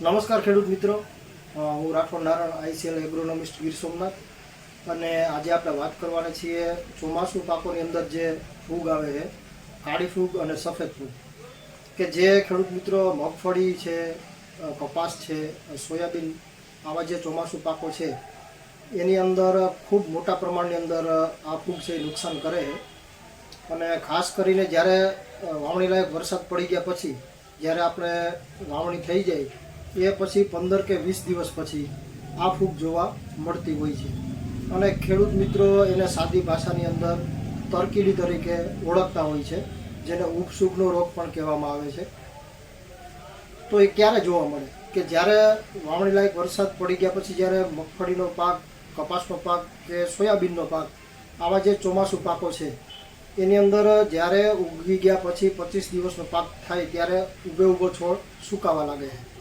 નમસ્કાર ખેડૂત મિત્રો. હું રાઠોડ નારાયણ, આઈસીએલ એગ્રોનોમિસ્ટ ગીર સોમનાથ. અને આજે આપણે વાત કરવાના છીએ ચોમાસુ પાકોની અંદર જે ફૂગ આવે છે, કાળી ફૂગ અને સફેદ ફૂગ. કે જે ખેડૂત મિત્રો મગફળી છે કપાસ છે સોયાબીન આવા જે ચોમાસુ પાકો છે, એની અંદર ખૂબ મોટા પ્રમાણની અંદર આ ફૂગ છે નુકસાન કરે છે. અને ખાસ કરીને જ્યારે વાવણી લાયક વરસાદ પડી ગયા પછી, જ્યારે આપણે વાવણી થઈ જાય એ પછી પંદર કે વીસ દિવસ પછી આ ફૂગ જોવા મળતી હોય છે. અને ખેડૂત મિત્રો એને સાદી ભાષાની અંદર તરકીડી તરીકે ઓળખતા હોય છે, જેને ઉપસૂગનો રોગ પણ કહેવામાં આવે છે. તો એ ક્યારે જોવા મળે? કે જ્યારે વાવણી લાયક વરસાદ પડી ગયા પછી જ્યારે મગફળીનો પાક, કપાસનો પાક કે સોયાબીનનો પાક, આવા જે ચોમાસું પાકો છે, એની અંદર જ્યારે ઉગી ગયા પછી પચીસ દિવસનો પાક થાય ત્યારે ઊભે ઊભો છોડ સુકાવા લાગે છે.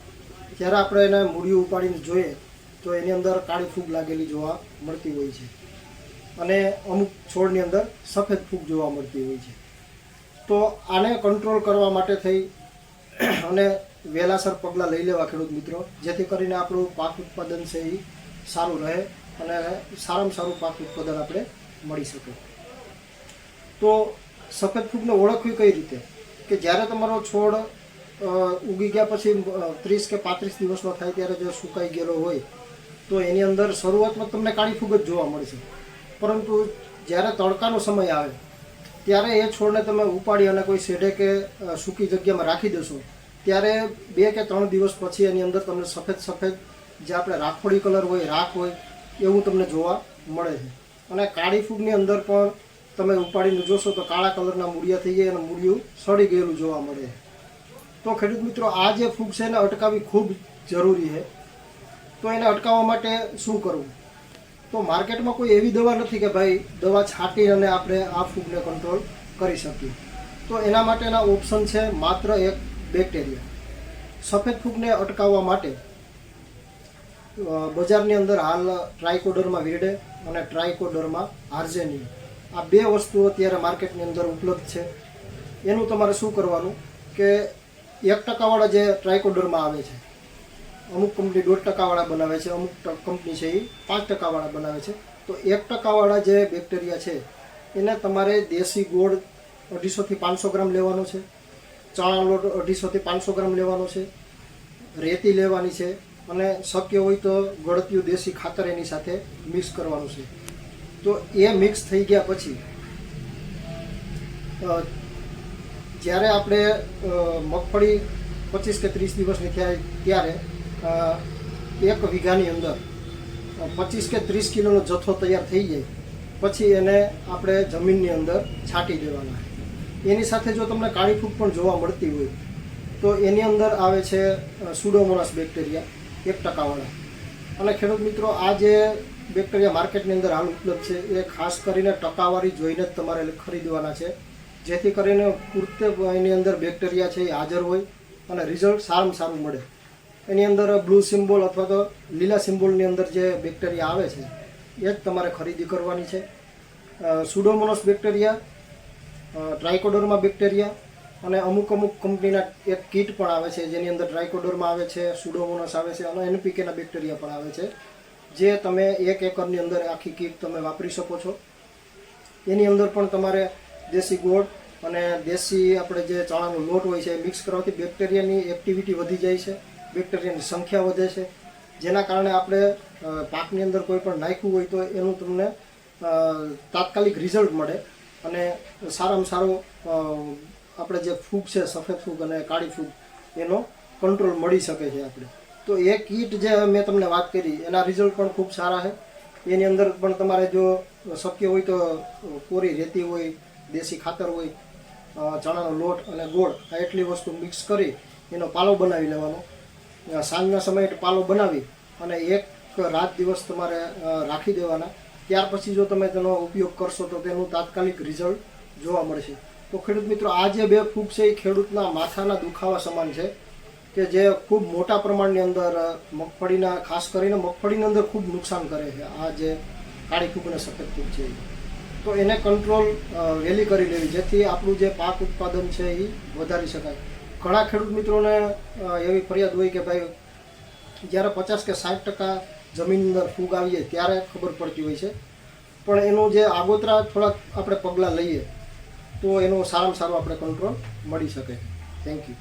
જ્યારે આપણે એને મૂળિયું ઉપાડીને જોઈએ, તો એની અંદર કાળી ફૂગ લાગેલી જોવા મળતી હોય છે. અને અમુક છોડની અંદર સફેદ ફૂગ જોવા મળતી હોય છે. તો આને કંટ્રોલ કરવા માટે થઈ અને વહેલાસર પગલાં લઈ લેવા ખેડૂત મિત્રો, જેથી કરીને આપણું પાક ઉત્પાદન છે એ સારું રહે અને સારામાં સારું પાક ઉત્પાદન આપણે મળી શકે. તો સફેદ ફૂગને ઓળખવી કઈ રીતે? કે જ્યારે તમારો છોડ ઉગી ગયા પછી ત્રીસ કે પાંત્રીસ દિવસનો થાય ત્યારે જો સુકાઈ ગયેલો હોય, તો એની અંદર શરૂઆતમાં તમને કાળી ફૂગ જ જોવા મળશે. પરંતુ જ્યારે તડકાનો સમય આવે, ત્યારે એ છોડને તમે ઉપાડી અને કોઈ શેઢે કે સૂકી જગ્યામાં રાખી દેશો, ત્યારે બે કે ત્રણ દિવસ પછી એની અંદર તમને સફેદ સફેદ જે આપણે રાખોડી કલર હોય, રાખ હોય, એવું તમને જોવા મળે છે. અને કાળી ફૂગની અંદર પણ તમે ઉપાડીને જોશો તો કાળા કલરના મૂળિયા થઈ ગયા અને મૂળિયું સડી ગયેલું જોવા મળે છે. તો ખેડૂત મિત્રો, આ જે ફૂગ છે એને અટકાવવી ખૂબ જરૂરી છે. તો એને અટકાવવા માટે શું કરવું? તો માર્કેટમાં કોઈ એવી દવા નથી કે ભાઈ, દવા છાંટી અને આપણે આ ફૂગને કંટ્રોલ કરી શકીએ. તો એના માટેના ઓપ્શન છે માત્ર એક બેક્ટેરિયા સફેદ ફૂગને અટકાવવા માટે બજારની અંદર હાલ ટ્રાયકોડરમાં વીરડે અને ટ્રાયકોડરમાં આર્જેનિયમ આ બે વસ્તુઓ અત્યારે માર્કેટની અંદર ઉપલબ્ધ છે. એનું તમારે શું કરવાનું? કે એક ટકાવાળા જે ટ્રાયકોડરમાં આવે છે, અમુક કંપની દોઢ ટકાવાળા બનાવે છે, અમુક કંપની છે એ પાંચ ટકાવાળા બનાવે છે. તો એક ટકાવાળા જે બેક્ટેરિયા છે, એને તમારે દેશી ગોળ અઢીસોથી પાંચસો ગ્રામ લેવાનો છે ચણા લોટ અઢીસોથી પાંચસો ગ્રામ લેવાનો છે, રેતી લેવાની છે અને શક્ય હોય તો ગળતિયું દેશી ખાતર એની સાથે મિક્સ કરવાનું છે. તો એ મિક્સ થઈ ગયા પછી જ્યારે આપણે મગફળી પચીસ કે ત્રીસ દિવસની થાય ત્યારે એક વીઘાની અંદર પચીસ કે ત્રીસ કિલોનો જથ્થો તૈયાર થઈ જાય, પછી એને આપણે જમીનની અંદર છાંટી દેવાના. એની સાથે જો તમને કાળી ફૂગ પણ જોવા મળતી હોય, તો એની અંદર આવે છે સુડોમોનાસ બેક્ટેરિયા એક ટકાવાળા. અને ખેડૂત મિત્રો, આ જે બેક્ટેરિયા માર્કેટની અંદર હાલ ઉપલબ્ધ છે, એ ખાસ કરીને ટકાવારી જોઈને જ તમારે ખરીદવાના છે. જેથી કરીને પૂરતે એની અંદર બેક્ટેરિયા છે એ હાજર હોય અને રિઝલ્ટ સારામાં સારું મળે. એની અંદર બ્લુ સિમ્બોલ અથવા તો લીલા સિમ્બોલની અંદર જે બેક્ટેરિયા આવે છે, એ જ તમારે ખરીદી કરવાની છે. સુડોમોનસ બેક્ટેરિયા ટ્રાઇકોડોરમાં બેક્ટેરિયા અને અમુક અમુક કંપનીના એક કીટ પણ આવે છે, જેની અંદર ટ્રાઇકોડોરમાં આવે છે સુડોમોનસ આવે છે અને એનપીકેના બેક્ટેરિયા પણ આવે છે, જે તમે એક એકરની અંદર આખી કીટ તમે વાપરી શકો છો. એની અંદર પણ તમારે દેશી ગોળ અને દેશી આપણે જે ચણાનો લોટ હોય છે મિક્સ કરવાથી બેક્ટેરિયાની એક્ટિવિટી વધી જાય છે બેક્ટેરિયાની સંખ્યા વધે છે. જેના કારણે આપણે પાકની અંદર કોઈ પણ નાખ્યું હોય તો એનું તમને તાત્કાલિક રિઝલ્ટ મળે અને સારામાં સારો આપણે જે ફૂગ છે, સફેદ ફૂગ અને કાળી ફૂગ, એનો કંટ્રોલ મળી શકે છે આપણે. તો એ કીટ જે મેં તમને વાત કરી, એના રિઝલ્ટ પણ ખૂબ સારા છે. એની અંદર પણ તમારે જો શક્ય હોય તો કોરી રેતી હોય દેશી ખાતર હોય ચણાનો લોટ અને ગોળ, આ એટલી વસ્તુ મિક્સ કરી એનો પાલો બનાવી લેવાનો. સાંજના સમયે પાલો બનાવી અને એક રાત દિવસ તમારે રાખી દેવાના. ત્યાર પછી જો તમે તેનો ઉપયોગ કરશો તો તેનું તાત્કાલિક રિઝલ્ટ જોવા મળશે. તો ખેડૂત મિત્રો, આ જે બે ફૂગ છે એ ખેડૂતના માથાના દુખાવા સમાન છે કે જે ખૂબ મોટા પ્રમાણની અંદર મગફળીના, ખાસ કરીને મગફળીની અંદર ખૂબ નુકસાન કરે છે. આ જે કાળી ફૂગ અને સફેદ ફૂગ છે. તો એને કંટ્રોલ વહેલી કરી લેવી. જેથી આપણું જે પાક ઉત્પાદન છે એ વધારી શકાય. ઘણા ખેડૂત મિત્રોને એવી ફરિયાદ હોય કે ભાઈ, જ્યારે પચાસ કે સાઠ ટકા જમીન અંદર ફૂગ આવીએ ત્યારે ખબર પડતી હોય છે. પણ એનું જે આગોતરા થોડાક આપણે પગલાં લઈએ, તો એનો સારામાં સારો આપણે કંટ્રોલ મળી શકે. Thank you